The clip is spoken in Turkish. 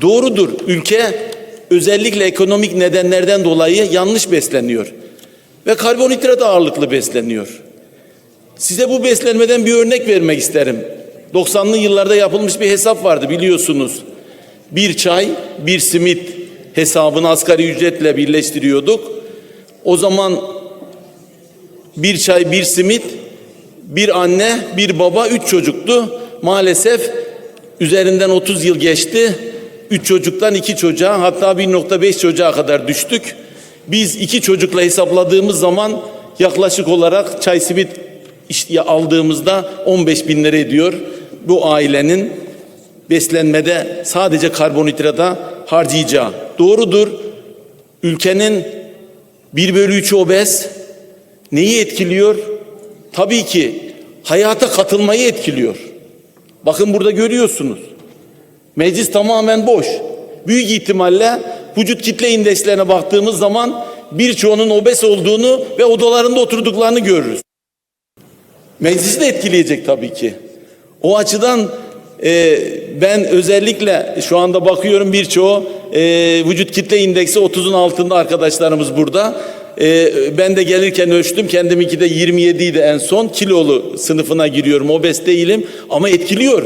Doğrudur. Ülke özellikle ekonomik nedenlerden dolayı yanlış besleniyor. Ve karbonhidrat ağırlıklı besleniyor. Size bu beslenmeden bir örnek vermek isterim. 90'lı yıllarda yapılmış bir hesap vardı biliyorsunuz. Bir çay, bir simit hesabını asgari ücretle birleştiriyorduk. O zaman bir çay, bir simit, bir anne, bir baba, üç çocuktu. Maalesef üzerinden 30 yıl geçti. Üç çocuktan iki çocuğa hatta 1.5 çocuğa kadar düştük. Biz iki çocukla hesapladığımız zaman yaklaşık olarak çay simit aldığımızda 15 bin lira ediyor. Bu ailenin beslenmede sadece karbonhidrata harcayacağı. Doğrudur. Ülkenin 1 bölü 3'ü obez. Neyi etkiliyor? Tabii ki hayata katılmayı etkiliyor. Bakın burada görüyorsunuz. Meclis tamamen boş. Büyük ihtimalle vücut kitle indekslerine baktığımız zaman birçoğunun obez olduğunu ve odalarında oturduklarını görürüz. Meclisi de etkileyecek tabii ki. O açıdan e, ben özellikle şu anda bakıyorum birçoğu e, vücut kitle indeksi 30'un altında arkadaşlarımız burada. E, ben de gelirken ölçtüm kendiminki de 27 idi en son kilolu sınıfına giriyorum obez değilim ama etkiliyor.